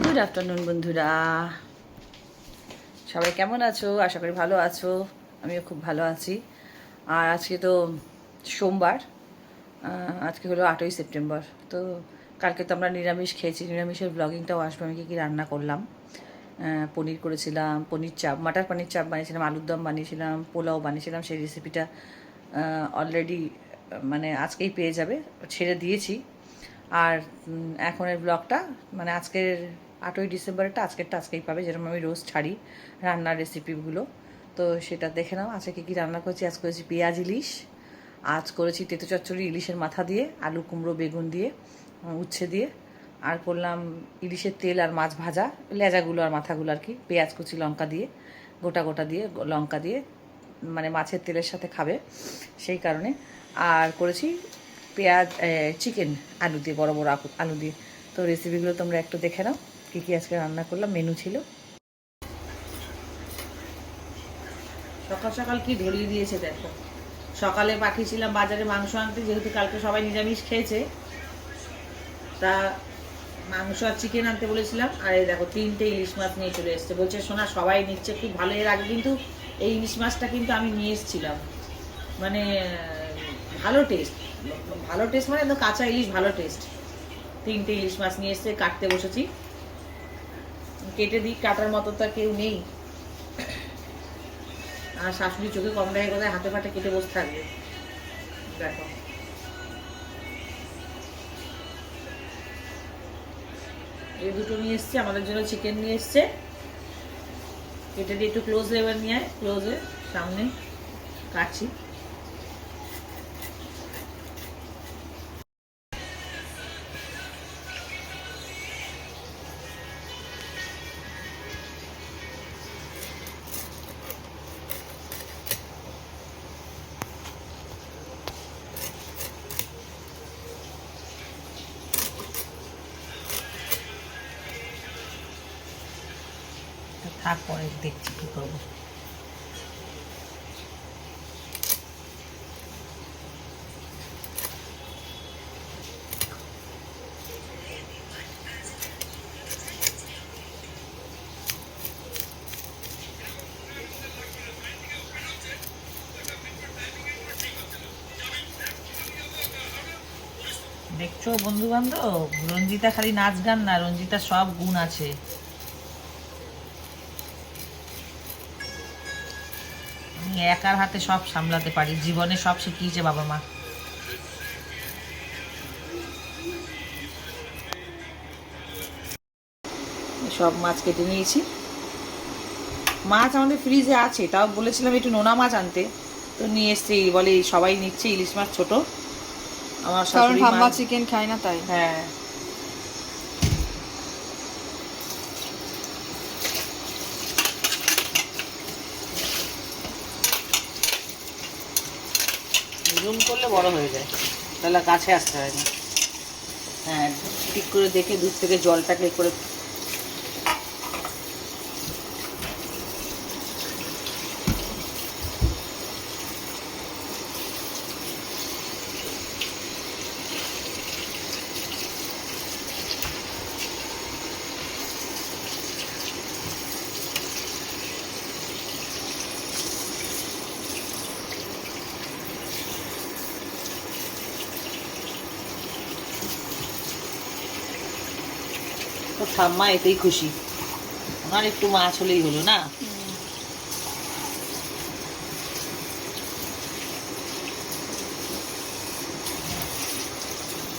Good afternoon বন্ধুরা। সবাই কেমন আছো? আশা করি ভালো আছো। আমিও খুব ভালো আছি। আর আজকে তো সোমবার। আজকে হলো আটই সেপ্টেম্বর। তো কালকে তো আমরা নিরামিষ খেয়েছি। নিরামিষের ব্লগিংটাও আসবে। আমি কী কী রান্না করলাম? পনির করেছিলাম, পনির চাপ, মাটার পনির চাপ বানিয়েছিলাম, আলুর দম বানিয়েছিলাম, পোলাও বানিয়েছিলাম, সেই রেসিপিটা অলরেডি মানে আজকেই পেয়ে যাবে। ছেড়ে দিয়েছি। আর এখনের ব্লগটা মানে আজকের আটই ডিসেম্বরটা আজকেরটা আজকেই পাবে, যেরকম আমি রোজ ছাড়ি রান্নার রেসিপিগুলো তো সেটা দেখে নাও, আজকে কী কী রান্না করেছি? আজ করেছি পেঁয়াজ ইলিশ, আজ করেছি তেতো চচ্চড়ি ইলিশের মাথা দিয়ে, আলু, কুমড়ো, বেগুন দিয়ে উচ্ছে দিয়ে, আর করলাম ইলিশের তেল আর মাছ ভাজা, লেজাগুলো আর মাথাগুলো আর কি, পেঁয়াজ, কুচি, লঙ্কা দিয়ে, গোটা গোটা দিয়ে, লঙ্কা দিয়ে মানে মাছের তেলের সাথে খাবে, সেই কারণে। আর করেছি পেঁয়াজ চিকেন আলু দিয়ে, বড় বড় আলু- দিয়ে। তো রেসিপিগুলো তোমরা একটু দেখে নাও, কী কী আজকে রান্না করলাম মেনু ছিল। সকাল সকাল কি ধরিয়ে দিয়েছে দেখো। সকালে পাঠিয়েছিলাম বাজারে মাংস আনতে, যেহেতু কালকে সবাই নিরামিষ খেয়েছে। তা মাংস আর চিকেন আনতে বলেছিলাম, আর এই দেখো তিনটে ইলিশ মাছ নিয়ে চলে এসছে। বলছে শোনা সবাই নিচ্ছে খুব ভালো। এর আগে কিন্তু এই ইলিশ মাছটা কিন্তু আমি নিয়ে এসেছিলাম। মানে ভালো টেস্ট ভালো টেস্ট মানে একদম কাঁচা ইলিশ, ভালো টেস্ট তিনটে ইলিশ মাছ নিয়ে এসছে কাটতে বসেছি। কেটে দিই, কাটার মতো তো কেউ নেই। আর শাশুড়ি চোখে কম দেখে কোথায় হাতে ফাটে কেটে বসে থাকবে। দেখো। এই দুটো নিয়ে এসছে, আমাদের জন্য চিকেন নিয়ে এসছে। কেটে দিয়ে একটু ক্লোজ এবার নিয়ে আয় ক্লোজে সামনে কাটছি। থাক দেখছি কি করব। দেখছ বন্ধু বান্ধব রঞ্জিতা খালি নাচ গান না রঞ্জিতা সব গুণ আছে। একার হাতে সব সামলাতে পারি। জীবনে সব শিখিয়েছে বাবা মা। সব মাছ কেটে নিয়েছি। মাছ আমাদের ফ্রিজে আছে। তাও বলেছিলাম একটু নোনা মাছ আনতে। তো নিয়ে এসছে বলে সবাই নিচ্ছে ইলিশ মাছ ছোট। আমার চিকেন খায় না তাই। হ্যাঁ। জুম করলে বড় হয়ে যায়। তাহলে কাছে আসতে হয় না। হ্যাঁ ঠিক করে দেখে দুধ থেকে জলটাকে করে ঠাম্মা এতেই খুশি। ওনার একটু মাছ হলেই হলো, না?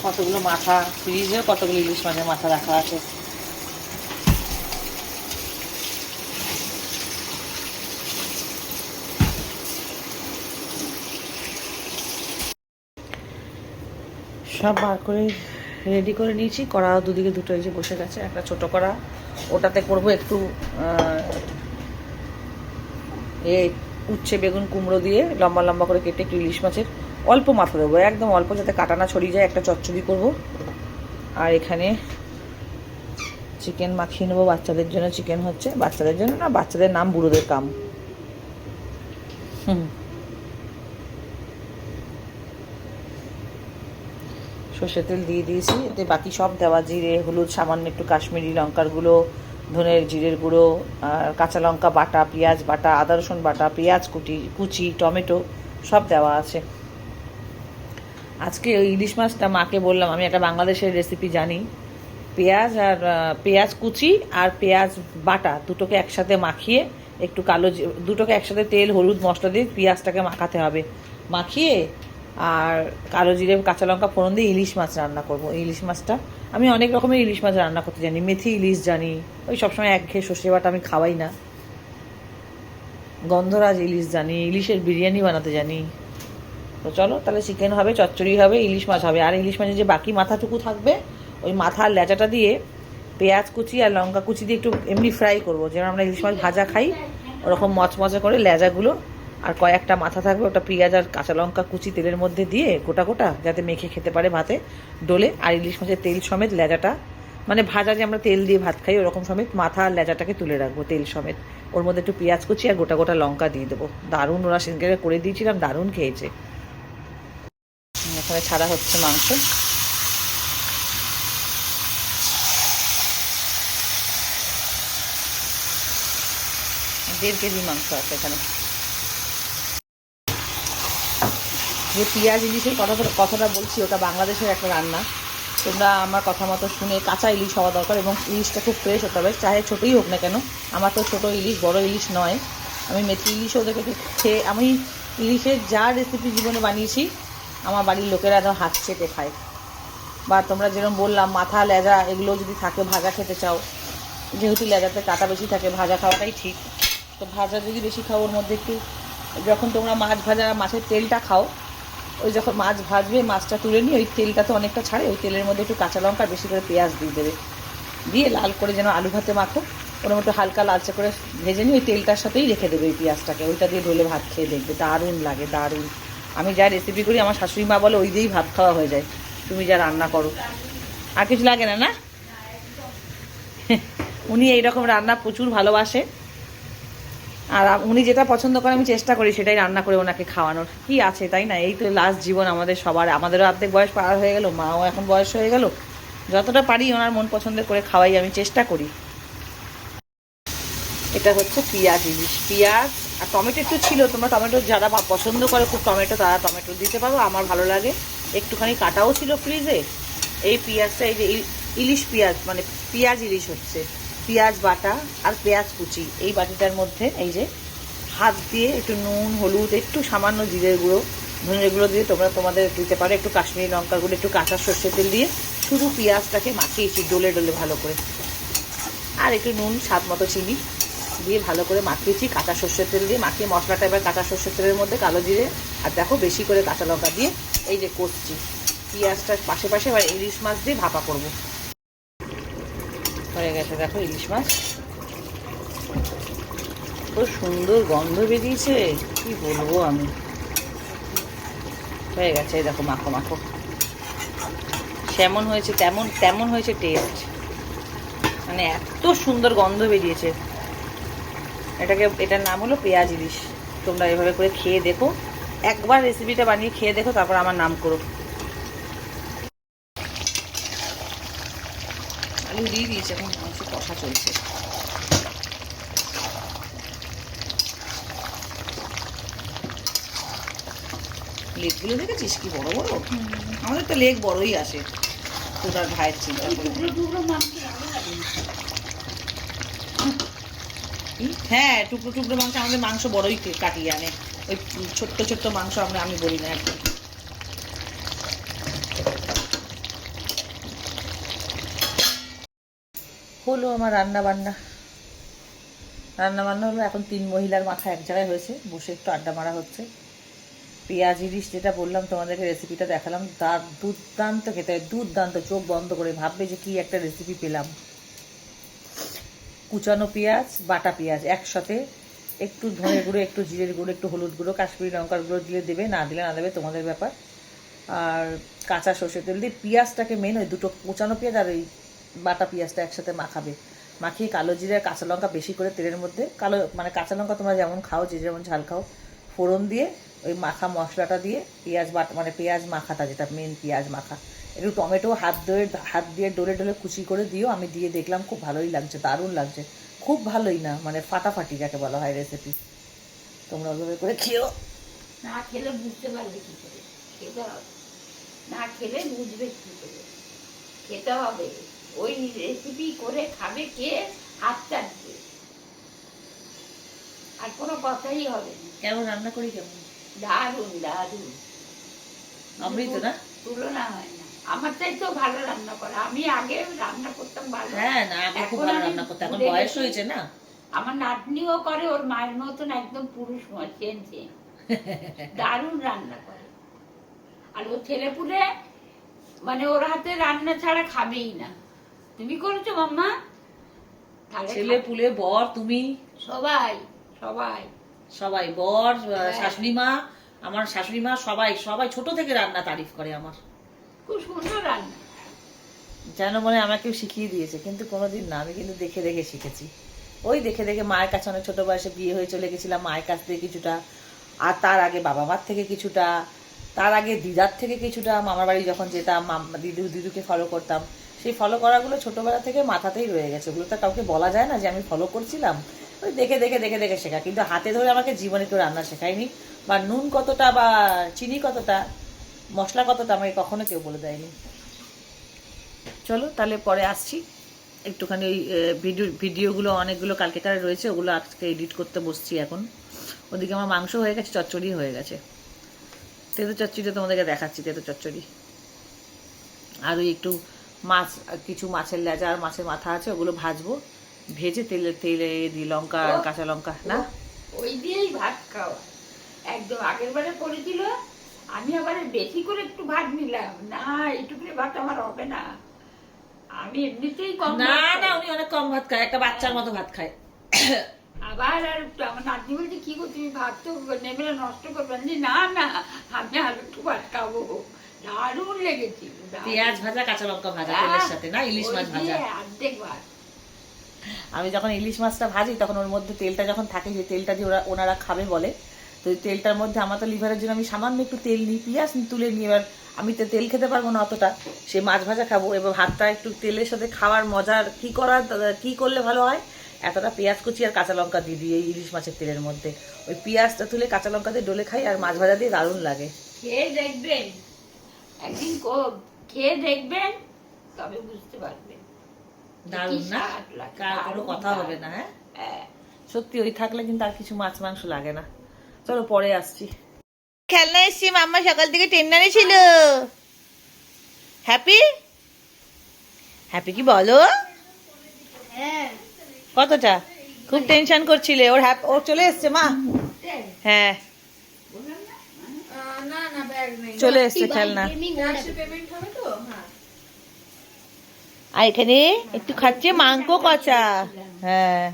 কতগুলো মাথা ফ্রিজে কতগুলো ইলিশ মাছের মাথা রাখা আছে। সব বার করে রেডি করে নিয়েছি। কড়া দুদিকে দুটো এই যে বসে গেছে, একটা ছোট কড়া। ওটাতে করব একটু এ উচ্ছে, বেগুন, কুমড়ো দিয়ে লম্বা লম্বা করে কেটে একটু ইলিশ মাছের অল্প মাথা দেবো, একদম অল্প যাতে কাটা না ছড়িয়ে যায়, একটা চচ্চড়ি করব। আর এখানে চিকেন মাখিয়ে নেব, বাচ্চাদের জন্য চিকেন হচ্ছে। বাচ্চাদের জন্য না, বাচ্চাদের নাম বুড়োদের কাম। হুম। সর্ষের তেল দিয়ে দিয়েছি। এতে বাকি সব দেওয়া জিরে, হলুদ, সামান্য একটু কাশ্মীরি লঙ্কার গুঁড়ো, ধনের জিরের গুঁড়ো, আর কাঁচা লঙ্কা বাটা, পেঁয়াজ বাটা, আদা রসুন বাটা, পেঁয়াজ কুটি, কুচি, টমেটো সব দেওয়া আছে। আজকে ওই ইলিশ মাছটা মাকে বললাম, আমি একটা বাংলাদেশের রেসিপি জানি। পেঁয়াজ আর পেঁয়াজ কুচি আর পেঁয়াজ বাটা দুটোকে একসাথে মাখিয়ে একটু কালো দুটোকে একসাথে তেল, হলুদ, মশলা দিয়ে পেঁয়াজটাকে মাখাতে হবে। মাখিয়ে আর কালো জিরে, কাঁচা লঙ্কা ফোড়ন দিয়ে ইলিশ মাছ রান্না করব। ইলিশ মাছটা, আমি অনেক রকমের ইলিশ মাছ রান্না করতে জানি। মেথি ইলিশ জানি, ওই সবসময় এক ঘেয়ে সর্ষে বাটা আমি খাওয়াই না। গন্ধরাজ ইলিশ জানি, ইলিশের বিরিয়ানি বানাতে জানি। তো চলো, তাহলে চিকেন হবে, চচ্চড়ি হবে, ইলিশ মাছ হবে। আর ইলিশ মাছের যে বাকি মাথাটুকু থাকবে, ওই মাথার লেজাটা দিয়ে পেঁয়াজ কুচি আর লঙ্কা কুচি দিয়ে একটু এমনি ফ্রাই করব। যেমন আমরা ইলিশ মাছ ভাজা খাই, ওরকম মচমচে করে লেজাগুলো আর কয়েকটা মাথা থাকবে, ওটা পেঁয়াজ আর কাঁচা লঙ্কা কুচি তেলের মধ্যে দিয়ে গোটা গোটা, যাতে মেখে খেতে পারে ভাতে। ডোলে আর ইলিশ মাছের তেল সমেত লেজাটা মানে ভাজা যে আমরা তেল দিয়ে ভাত খাই, ওরকম সমেত মাথা আর লেজাটাকে তুলে রাখব তেল সমেত। ওর মধ্যে একটু পেঁয়াজ কুচি আর গোটা গোটা লঙ্কা দিয়ে দেবো। দারুণ ওরা সেদিনকে করে দিয়েছিলাম, দারুণ খেয়েছে। এখানে ছাড়া হচ্ছে মাংস। দেড় কেজি মাংস আছে এখানে। যে পেঁয়াজ ইলিশের কথা কথাটা বলছি, ওটা বাংলাদেশের একটা রান্না। তোমরা আমার কথা মতো শুনে কাঁচা ইলিশ হওয়া দরকার এবং ইলিশটা খুব ফ্রেশ হতে হবে। চাহে ছোটোই হোক না কেন, আমার তো ছোটো ইলিশ, বড় ইলিশ নয়। আমি মেথি ইলিশও ওদেরকে খেয়ে আমি ইলিশের যা রেসিপি জীবনে বানিয়েছি, আমার বাড়ির লোকেরা একদম হাত চেটে খায়। বা তোমরা যেরকম বললাম, মাথা, লেজা এগুলো যদি থাকে, ভাজা খেতে চাও। যেহেতু লেজাতে কাটা বেশি থাকে, ভাজা খাওয়াটাই ঠিক। তো ভাজা যদি বেশি খাও, ওর মধ্যে একটু যখন তোমরা মাছ ভাজা, মাছের তেলটা খাও ওই যখন মাছ ভাজবে, মাছটা তুলে নিয়ে ওই তেলটা তো অনেকটা ছাড়ে, ওই তেলের মধ্যে একটু কাঁচা লঙ্কা, বেশি করে পেঁয়াজ দিয়ে দেবে। দিয়ে লাল করে যেন আলু ভাতে মাখো, ওর মধ্যে হালকা লালচে করে ভেজে নিয়ে ওই তেলটার সাথেই রেখে দেবে ওই পেঁয়াজটাকে। ওইটা দিয়ে ঢোলে ভাত খেয়ে দেখবে, দারুণ লাগে, দারুণ। আমি যা রেসিপি করি, আমার শাশুড়ি মা বলে ওই দিয়েই ভাত খাওয়া হয়ে যায়। তুমি যা রান্না করো। আর কিছু লাগে না না? উনি এইরকম রান্না প্রচুর ভালোবাসে। আর উনি যেটা পছন্দ করে আমি চেষ্টা করি সেটাই রান্না করে ওনাকে খাওয়ানোর। কি আছে, তাই না? এই তো লাস্ট জীবন আমাদের সবার। আমাদেরও অর্ধেক বয়স পার হয়ে গেল, মাও এখন বয়স হয়ে গেল। যতটা পারি ওনার মন পছন্দের করে খাওয়াই, আমি চেষ্টা করি। এটা হচ্ছে পেঁয়াজ ইলিশ। পেঁয়াজ আর টমেটো একটু ছিল, তোমরা টমেটো যারা পছন্দ করে, খুব টমেটো, তারা টমেটো দিতে পারো, আমার ভালো লাগে। একটুখানি কাটাও ছিল ফ্রিজে এই পেঁয়াজটা, এই যে ইল- ইলিশ পেঁয়াজ মানে পেঁয়াজ ইলিশ হচ্ছে। পেঁয়াজ বাটা আর পেঁয়াজ কুচি, এই বাটিটার মধ্যে এই যে হাত দিয়ে একটু নুন, হলুদ, একটু সামান্য জিরের গুঁড়ো, ধনের গুঁড়ো দিয়ে তোমরা তোমাদের দিতে পারো, একটু কাশ্মীরি লঙ্কার গুঁড়ো, একটু কাঁচা সর্ষের তেল দিয়ে শুধু পেঁয়াজটাকে মাখিয়েছি ডলে ডলে ভালো করে। আর একটু নুন, স্বাদ মতো চিনি দিয়ে ভালো করে মাখিয়েছি, কাঁচা সর্ষের তেল দিয়ে মাখিয়ে মশলাটা এবার কাঁচা সর্ষের তেলের মধ্যে কালো জিরে আর দেখো বেশি করে কাঁচা লঙ্কা দিয়ে এই যে করছি পেঁয়াজটার পাশে পাশে এবার ইলিশ মাছ দিয়ে ভাপা করব। হয়ে গেছে, দেখো ইলিশ মাছ। খুব সুন্দর গন্ধ বেরিয়েছে, কি বলব আমি। হয়ে গেছে দেখো মাখো মাখো। যেমন হয়েছে তেমন তেমন হয়েছে টেস্ট মানে এত সুন্দর গন্ধ বেরিয়েছে। এটাকে, এটার নাম হলো পেঁয়াজ ইলিশ। তোমরা এভাবে করে খেয়ে দেখো। একবার রেসিপিটা বানিয়ে খেয়ে দেখো, তারপর আমার নাম করো। আলু দিয়ে দিয়েছে এখন মাংস কষা চলছে। লেগগুলো দেখেছিস কি বড় বড়? আমাদের তো লেগ বড়ই আসে তোর ভাইয়ের চিন্তা? হ্যাঁ টুকরো টুকরো মাংস আমাদের মাংস বড়ই কাটিয়ে আনে। ওই ছোট্ট ছোট্ট মাংস আমরা আমি বলি না একদম। হলো আমার রান্না বান্না রান্না বান্না হলো এখন তিন মহিলার মাথা এক জায়গায় হয়েছে, বসে একটু আড্ডা মারা হচ্ছে। পেঁয়াজ ইলিশ যেটা বললাম, তোমাদেরকে রেসিপিটা দেখালাম তার দুর্দান্ত খেতে হয়, দুর্দান্ত, চোখ বন্ধ করে ভাববে যে কি একটা রেসিপি পেলাম। কুচানো পেঁয়াজ, বাটা পেঁয়াজ একসাথে, একটু ধনে গুঁড়ো, একটু জিরের গুঁড়ো, একটু হলুদ গুঁড়ো, কাশ্মীরি লঙ্কার গুঁড়ো দিলে দেবে, না দিলে না দেবে, তোমাদের ব্যাপার। আর কাঁচা সর্ষের তেল দিয়ে পেঁয়াজটাকে মেন ওই দুটো কুচানো পেঁয়াজ আর ওই বাটা পেঁয়াজটা একসাথে মাখাবে। মাখিয়ে কালো জিরে, কাঁচা লঙ্কা বেশি করে তেলের মধ্যে, কালো মানে কাঁচা লঙ্কা তোমরা যেমন খাও, যে যেমন ঝাল খাও, ফোড়ন দিয়ে ওই মাখা মশলাটা দিয়ে পেঁয়াজ বাটা মানে পেঁয়াজ মাখাটা যেটা মেন পেঁয়াজ মাখা। একটু টমেটো হাত ধরে হাত দিয়ে ডোলে ডোলে কুচি করে দিও, আমি দিয়ে দেখলাম খুব ভালোই লাগছে, দারুণ লাগছে। খুব ভালোই না মানে ফাটাফাটি যাকে বলা হয় রেসিপি তোমরা ওইভাবে করে খেও। না খেলে বুঝতে পারবে কি করে, খেতে হবে। না খেলে বুঝবে কি করে, খেতে হবে। ওই রেসিপি করে খাবে কে? হাত চাটবে আর কোনো কথাই হবে কেমন রান্না করি কেমন? দারুণ দারুণ। অমৃত না? তুলনা হয় না। আমার চাইতেও ভালো রান্না করে। আমি আগে রান্না করতাম ভালো। হ্যাঁ না আগে খুব ভালো রান্না করতে এখন বয়স হয়েছে না? আমার নাতনিও করে ওর মায়ের মতন একদম পুরুষ চেন চেন। দারুণ রান্না করে। আর ও ছেলে পুলে মানে ওর হাতে রান্না ছাড়া খাবেই না। তুমি করেছ মাম্মা? ছেলে পুলে বর তুমি? সবাই। সবাই। সবাই বর হ্যাঁ। শাশুড়ি মা আমার শাশুড়ি মা সবাই সবাই ছোট থেকে রান্না তারিফ করে আমার। খুব সুন্দর রান্না। যেন মনে আমাকেও শিখিয়ে দিয়েছে কিন্তু কোনোদিন না আমি কিন্তু দেখে দেখে শিখেছি। ওই দেখে দেখে মায়ের কাছে অনেক ছোট বয়সে বিয়ে হয়ে চলে গেছিলাম মায়ের কাছ থেকে কিছুটা আর তার আগে বাবা মার থেকে কিছুটা তার আগে দিদার থেকে কিছুটা মামার বাড়ি যখন যেতাম দিদু দিদুকে ফলো করতাম। সেই ফলো করাগুলো ছোটবেলা থেকে মাথাতেই রয়ে গেছে। ওগুলো তো কাউকে বলা যায় না যে আমি ফলো করছিলাম। ওই দেখে দেখে দেখে দেখে শেখা। কিন্তু হাতে ধরে আমাকে জীবনে কেউ রান্না শেখায়নি। বা নুন কতটা বা চিনি কতটা, মশলা কতটা আমাকে কখনো কেউ বলে দেয়নি। চলো, তাহলে পরে আসছি। একটুখানি ওই ভিডিও, ভিডিওগুলো অনেকগুলো কালকেকার রয়েছে, ওগুলো আজকে এডিট করতে বসছি এখন। ওদিকে আমার মাংস হয়ে গেছে, চচ্চড়ি হয়ে গেছে। তেতো চচ্চড়িটা তোমাদেরকে দেখাচ্ছি, তেতো চচ্চড়ি। আর ওই একটু মাছ কিছু মাছের লেজা আর মাছের মাথা আছে ওগুলো ভাজবো। ভেজে তেলে তেলে দিই লঙ্কা আর কাঁচা লঙ্কা না? ওই দিয়েই ভাত খাওয়া। একদম আগের বারে করেছিল আমি আবার বেশি করে একটু ভাত নিলাম। না এইটুকুনি ভাত আমার হবে না। আমি এমনিতেই কম না না উনি অনেক কম ভাত খায় একটা বাচ্চার মতো ভাত খায়। আবার আর একটু আমার নাতনি বলছে কি গো তুমি ভাত তো নেমে নষ্ট করবে? না না না আমি আর একটু ভাত খাব। দারুণ লেগেছিল পেঁয়াজ ভাজা কাঁচা লঙ্কা ভাজা তেলের সাথে না? ইলিশ মাছ ভাজা। অর্ধেক ভাত। আমি যখন ইলিশ মাছটা ভাজি তখন ওর মধ্যে তেলটা যখন থাকে যে তেলটা দিয়ে ওরা ওনারা খাবে বলে তো তেলটার মধ্যে আমার তো লিভারের জন্য আমি সামান্য একটু তেল নিই পেঁয়াজ তুলে নিই এবার আমি তো তেল খেতে পারব না অতটা। সে মাছ ভাজা খাব এবার ভাতটা একটু তেলের সাথে খাওয়ার মজার কি করার কি করলে ভালো হয়? এতটা পেঁয়াজ কুচি আর কাঁচা লঙ্কা দিয়ে দিই এই ইলিশ মাছের তেলের মধ্যে। ওই পেঁয়াজটা তুলে কাঁচা লঙ্কা দিয়ে ডলে খাই আর মাছ ভাজা দিয়ে দারুণ লাগে। দেখবেন। একদিন কো- খেয়ে দেখবেন তবে বুঝতে পারবেন। দারুণ না? কার কোনো কথা হবে না হ্যাঁ? হ্যাঁ। সত্যি ওই থাকলে কিন্তু আর কিছু মাছ মাংস লাগে না। চলো পরে আসছি। খেলনা এসছি মাম্মা সকাল থেকে টেন্ডারে ছিল হ্যাপি? হ্যাপি কি বলো? কতটা? খুব টেনশন করছিলে ওর হ্যাপ ও চলে এসছে মা? হ্যাঁ। চলে এসছে খেলনা। আর এখানে একটু খাচ্ছে মাংস কচা। হ্যাঁ।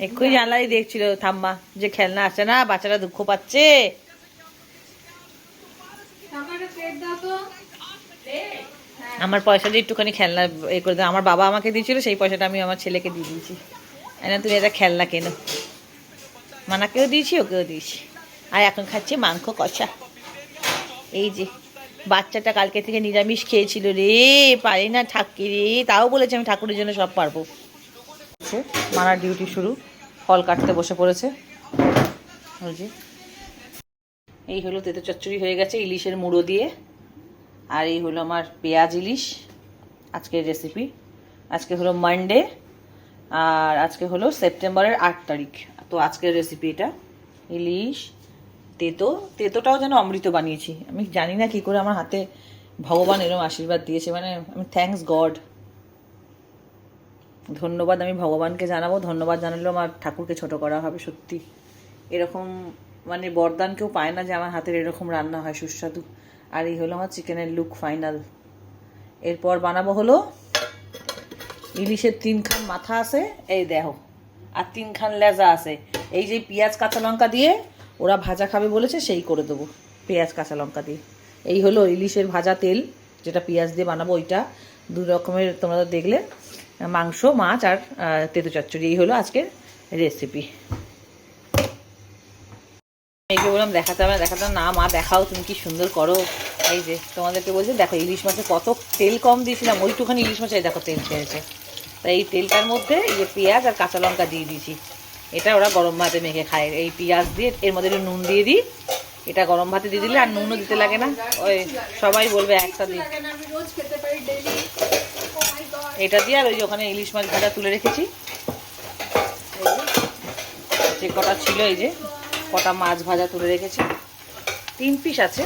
এক্ষুনি জানলাই দেখছিল থাম্মা যে খেলনা আসছে না বাচ্চারা দুঃখ পাচ্ছে। আমার পয়সা দিয়ে একটুখানি খেলনা এ করে দাও। আমার বাবা আমাকে দিয়েছিল সেই পয়সাটা আমি আমার ছেলেকে দিয়ে দিয়েছি। না তুমি এটা খেলনা কেনো। মানাকেও দিয়েছি ওকেও দিয়েছি। আর এখন খাচ্ছে মাংস কষা। এই যে, বাচ্চাটা কালকে থেকে নিরামিষ খেয়েছিল রে, পারি না ঠাকুর রে, তাও বলেছে আমি ঠাকুরের জন্য সব পারব। মানার ডিউটি শুরু, ফল কাটতে বসে পড়েছে। এই হলো তেতো চচ্চড়ি হয়ে গেছে ইলিশের মুড়ো দিয়ে, আর এই হলো আমার পেঁয়াজ ইলিশ, আজকের রেসিপি আজকে হলো মানডে আর আজকে হলো সেপ্টেম্বরের আট তারিখ। তো আজকের রেসিপি এটা, ইলিশ তেতো, তেতোটাও যেন অমৃত বানিয়েছি। আমি জানি না কি করে আমার হাতে ভগবান এরম আশীর্বাদ দিয়েছে মানে আমি থ্যাঙ্কস গড ধন্যবাদ আমি ভগবানকে জানাব, ধন্যবাদ জানালেও আমার ঠাকুরকে ছোট করা হবে সত্যি। এরকম মানে বরদান কেউ পায় না যে আমার হাতের এরকম রান্না হয়, সুস্বাদু। আর এই হলো আমার চিকেনের লুক ফাইনাল এরপর বানাবো হলো ইলিশের তিনখান মাথা আছে, এই দেহ আর তিনখান লেজা আছে। এই যে পেঁয়াজ, কাঁচা লঙ্কা দিয়ে ওরা ভাজা খাবে বলেছে, সেই করে দেবো পেঁয়াজ, কাঁচা লঙ্কা দিয়ে। এই হলো ইলিশের ভাজা তেল, যেটা পেঁয়াজ দিয়ে বানাবো ওইটা। দু রকমের তোমরা দেখলে, মাংস, মাছ আর তেঁতো চচ্চড়ি। এই হলো আজকের রেসিপি মেয়েকে বললাম, দেখাতে হবে দেখাতে না। না, মা, দেখাও তুমি কি সুন্দর করো। এই যে, তোমাদেরকে বলছি, দেখো, ইলিশ মাছে কত তেল কম দিয়েছিলাম, ওইটুখানি ইলিশ মাছে দেখো, তেল ছেড়েছে তাই এই তেলটার মধ্যে এই যে পেঁয়াজ আর কাঁচা লঙ্কা দিয়ে দিয়েছি। এটা ওরা গরম ভাতে মেখে খায়। এই পেঁয়াজ দিয়ে এর মধ্যে একটু নুন দিয়ে দিই। এটা গরম ভাতে দিয়ে দিলে আর নুনও দিতে লাগে না। ওই সবাই বলবে গড এটা দিয়ে আর ওই ওখানে ইলিশ মাছ ভাজা তুলে রেখেছি। যে, কটা ছিল এই যে কটা মাছ ভাজা তুলে রেখেছি। তিন পিস আছে।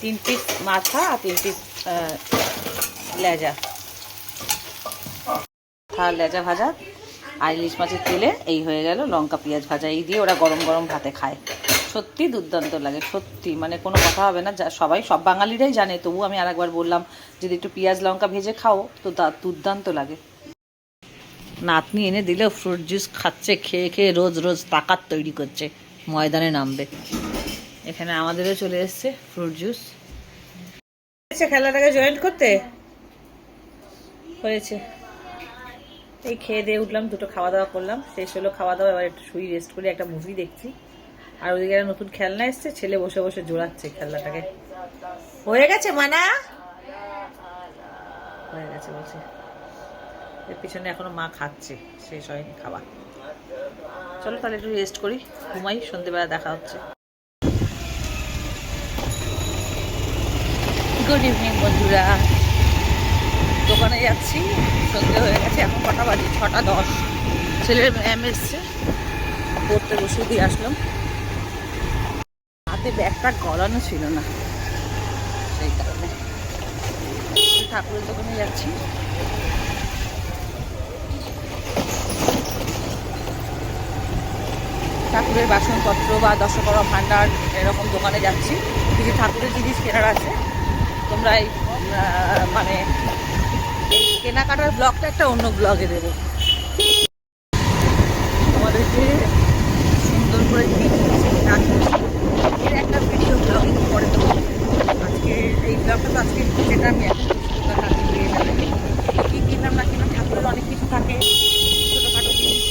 তিন পিস মাথা আর তিন পিস লেজা। লেজা ভাজা। আর ইলিশ মাছের তেলে এই হয়ে গেল লঙ্কা, পেঁয়াজ ভাজা, এই দিয়ে ওরা গরম গরম ভাতে খায়। সত্যি দুর্দান্ত লাগে, সত্যি মানে কোনো কথা হবে না, যা সবাই, সব বাঙালিরাই জানে তবু আমি আরেকবার বললাম, যদি একটু পেঁয়াজ, লঙ্কা ভেজে খাও, তো দুর্দান্ত লাগে। নাতনি এনে দিলে ফ্রুট জুস খাচ্ছে, খেয়ে খেয়ে রোজ রোজ তাকাত তৈরি করছে, ময়দানে নামবে। এখানে আমাদেরও চলে এসছে ফ্রুট জুস খেলাটাকে জয়েন করতে? হয়েছে। এই খেয়ে দিয়ে উঠলাম, দুটো খাওয়া দাওয়া করলাম। শেষ হলো খাওয়া দাওয়া এবার একটু শুই রেস্ট করে, একটা মুভি দেখছি। আর ওদিকে একটা নতুন খেলনা এসছে, ছেলে বসে বসে জোড়াচ্ছে খেলনাটাকে। হয়ে গেছে, মানা? হয়ে গেছে বলছে। এর পিছনে এখনও মা খাচ্ছে, শেষ হয়নি খাওয়া। চলো তাহলে একটু রেস্ট করি, ঘুমাই, সন্ধেবেলা দেখা হচ্ছে। গুড ইভিনিং বন্ধুরা। দোকানে যাচ্ছি, সন্ধে হয়ে এখন কটা বাজে, ছটা দশ। ছেলের ম্যাম এসছে। পড়তে বসে দিয়ে আসলাম। হাতে ব্যাগটা গলানো ছিল না। সেই কারণে। ঠাকুরের দোকানে যাচ্ছি। ঠাকুরের বাসনপত্র বা দশকরা ভাণ্ডার এরকম দোকানে যাচ্ছি। কিছু ঠাকুরের জিনিস কেনার আছে। তোমরা এই মানে কেনাকাটার ব্লগটা একটা অন্য ব্লগে দেবো। তোমাদেরকে সুন্দর করে। এর একটা ভিডিও ব্লগিং করে দেবো। আজকে এই ব্লগটা তো আজকে যেটা আমি কী কিনলাম, না কিনলাম, ঠাকুরের অনেক কিছু থাকে। ছোটোখাটো জিনিস।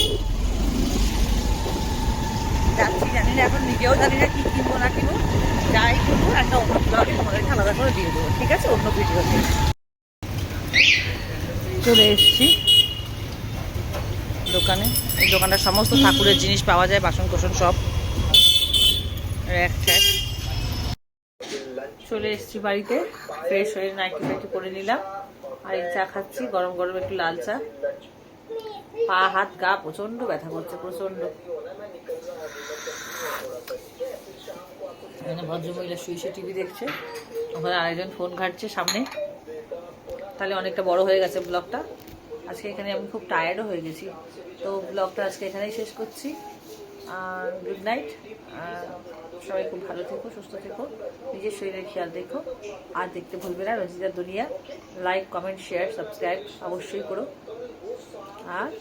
জানি না, এখন নিজেও জানি না কি কিনবো, না কিনবো। যাই কিনবো একটা অন্য ব্লগে তোমাদেরকে আলাদা করে দিয়ে দেবো, ঠিক আছে? অন্য ভিডিওতে চলে এসেছি। দোকানে। এই দোকানটা সমস্ত ঠাকুরের জিনিস পাওয়া যায় বাসন কোসন সব চলে এসেছি বাড়িতে। ফ্রেশ হয়ে নাইটি ফাইটি করে নিলাম। আর এই চা খাচ্ছি, গরম গরম একটু লাল চা। পা, হাত, গা প্রচণ্ড ব্যথা করছে প্রচণ্ড ভদ্রমহিলা শুয়ে শুয়ে টিভি দেখছে। ওখানে আরেকজন ফোন ঘাটছে সামনে। তাহলে অনেকটা বড় হয়ে গেছে ব্লগটা। আজকে এখানে আমি খুব টায়ার্ডও হয়ে গেছি। তো ব্লগটা আজকে এখানেই শেষ করছি। আর গুড নাইট সবাই খুব ভালো থেকো, সুস্থ থেকো। নিজের শরীরের খেয়াল দেখো আর দেখতে ভুলবে না রঞ্জিতা দুনিয়া। লাইক কমেন্ট শেয়ার সাবস্ক্রাইব অবশ্যই করো। আর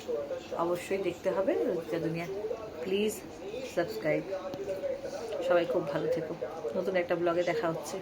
অবশ্যই দেখতে হবে রঞ্জিতা দুনিয়া। প্লিজ সাবস্ক্রাইব সবাই খুব ভালো থেকো। নতুন একটা ব্লগে দেখা হচ্ছে।